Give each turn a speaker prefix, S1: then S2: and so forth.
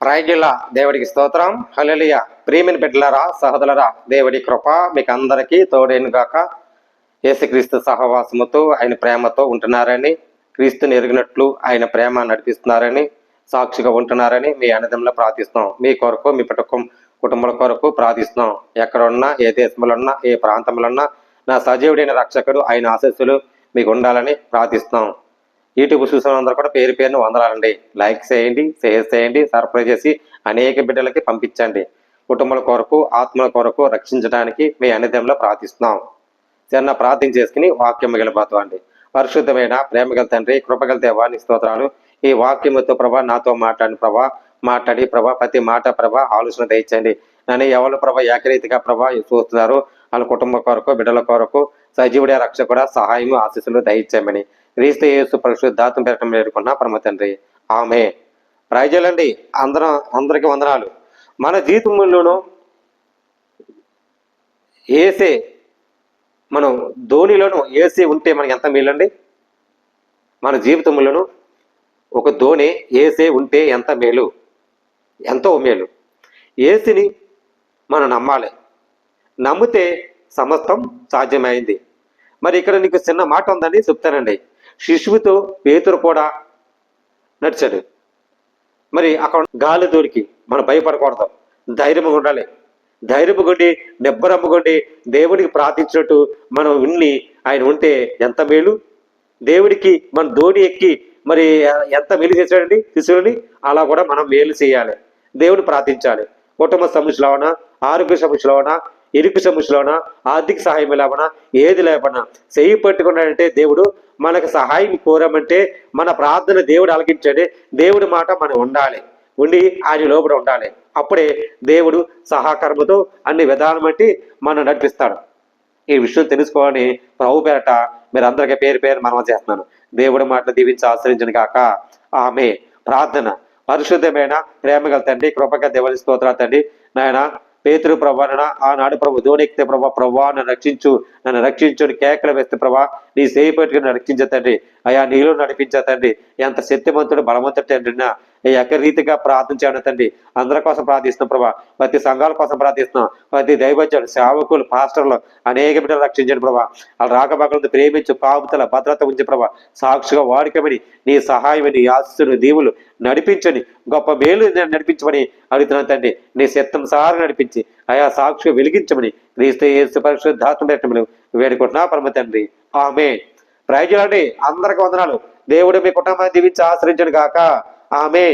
S1: ప్రైజుల దేవుడికి స్తోత్రం. హలలియ ప్రియమిని బిడ్డలరా సహోదరులరా దేవుడి కృప మీకు అందరికీ తోడేను గాక. యేసుక్రీస్తు సహవాసముతో ఆయన ప్రేమతో ఉంటున్నారని క్రీస్తుని ఎరిగినట్లు ఆయన ప్రేమ నడిపిస్తున్నారని సాక్షిగా ఉంటున్నారని మీ అన్నదంలో ప్రార్థిస్తున్నాం. మీ కొరకు మీ కుటుంబం కుటుంబాల కొరకు ప్రార్థిస్తున్నాం. ఎక్కడున్నా ఏ దేశంలో ఉన్నా ఏ ప్రాంతంలో ఉన్నా నా సజీవుడైన రక్షకుడు ఆయన ఆశస్సులు మీకు ఉండాలని ప్రార్థిస్తున్నాం. యూట్యూబ్ చూసిన అందరూ కూడా పేరు పేరును వందలండి లైక్ చేయండి షేర్ చేయండి సర్ప్రైజ్ చేసి అనేక బిడ్డలకి పంపించండి. కుటుంబాల కొరకు ఆత్మల కొరకు రక్షించడానికి మీ అనిదంలో ప్రార్థిస్తున్నాం. చిన్న ప్రార్థన చేసుకుని వాక్యం మిగిలిపోతామండి పరిశుద్ధమైన ప్రేమగల తండ్రి కృపగల దేవా స్తోత్రాలు. ఈ వాక్యముతో ప్రభా నాతో మాట్లాడిన ప్రభా మాట్లాడి ప్రభా ప్రతి మాట ప్రభా ఆలోచన దయచండి నన్ను ఎవరు ప్రభా ఏకరీతిగా ప్రభా చూస్తున్నారు. వాళ్ళ కుటుంబ కొరకు బిడ్డల కొరకు సజీవుడే రక్షకుడ సహాయము ఆశీస్సులు దయచేయమని. క్రీస్తు యేసు పరిశుద్ధాత్మ పెట్టడం వేడుకున్నా పరమ తండ్రి ఆమె ప్రజలండి అందరం అందరికి వందనాలు. మన జీవితంలోనూ ఏసే మనం ధోనిలోను ఏసీ ఉంటే మనకి ఎంత మేలండి? మన జీవితంలోను ఒక ధోని ఏసే ఉంటే ఎంత మేలు? ఎంతో మేలు. ఏసీని మనం నమ్మాలి. నమ్మితే సమస్తం సాధ్యమైంది. మరి ఇక్కడ నీకు చిన్న మాట ఉందండి చెప్తానండి. శిశువుతో పేతురు కూడా నడిచాడు. మరి అక్కడ గాలి దొరికి మనం భయపడకూడదు. ధైర్యంగా ఉండాలి. ధైర్యము కొండి నిబ్బరమ్ము దేవుడికి ప్రార్థించినట్టు మనం విన్ని ఆయన ఉంటే ఎంత మేలు? దేవుడికి మన ధోని ఎక్కి మరి ఎంత మేలు చేశాడండి శిశువుని? అలా కూడా మనం మేలు చేయాలి. దేవుడు ప్రార్థించాలి. కుటుంబ సమస్యలవనా ఆరోగ్య సమస్యలవనా ఇరుకు సమస్యలవనా ఆర్థిక సహాయం లేవనా ఏది లేవనా చెయ్యి పట్టుకున్నాడంటే దేవుడు మనకు సహాయం కోరమంటే మన ప్రార్థన దేవుడు అలగించాడు దేవుడి మాట మనం ఉండాలి. ఉండి ఆయన లోపల ఉండాలి. అప్పుడే దేవుడు సహకారముతో అన్ని విధానం బట్టి మనం నడిపిస్తాడు. ఈ విషయం తెలుసుకోవాలని ప్రభు పేరట మీరు అందరికీ పేరు పేరు మనం చేస్తున్నాను. దేవుడి మాటలు దీవించి ఆశ్రయించను కాక ఆమె ప్రార్థన. పరిశుద్ధమైన ప్రేమగల తండ్రి కృపగ దేవుని స్తోత్రాలు తండ్రి. నాయన పేతురు ప్రభాన ఆనాడు ప్రభు ధోనిక్తే ప్రభా ప్రభా నన్ను రక్షించు నన్ను రక్షించు కేకలు వేస్తే ప్రభా నీ సేయి పెట్టుకుని నన్ను రక్షించే తండ్రి. అయా నీలో నడిపించే తండ్రి. ఎంత శక్తిమంతుడు బలవంతుడు తండ్రి నా. రీతిగా ప్రార్థన చేయడం తండ్రి. అందరి కోసం ప్రార్థిస్తున్నాం ప్రభా. ప్రతి సంఘాల కోసం ప్రార్థిస్తున్నాం. ప్రతి దైవజ్ఞులు సేవకులు పాస్టర్లు అనేక బిడ్డలు రక్షించండి ప్రభా. వాళ్ళ రాకబాకలతో ప్రేమించు పాపుతల భద్రత ఉంచి ప్రభా. సాక్షిగా వాడుకమని నీ సహాయమని ఆశిస్తులు దీవులు నడిపించని గొప్ప మేలు నేను నడిపించమని అడుగుతున్నాను తండ్రి. నీ సిద్ధం సార్ నడిపించి ఆయా సాక్షిగా వెలిగించమని క్రీస్తు పరిశుద్ధాత్మ పెట్టమని వేడుకుంటున్నా పరమ తండ్రి. ఆమె ప్రయోజనాలండి అందరికి వందనాలు. దేవుడు మీ కుటుంబాన్ని దీవించి ఆశ్రయించను కాక ఆమె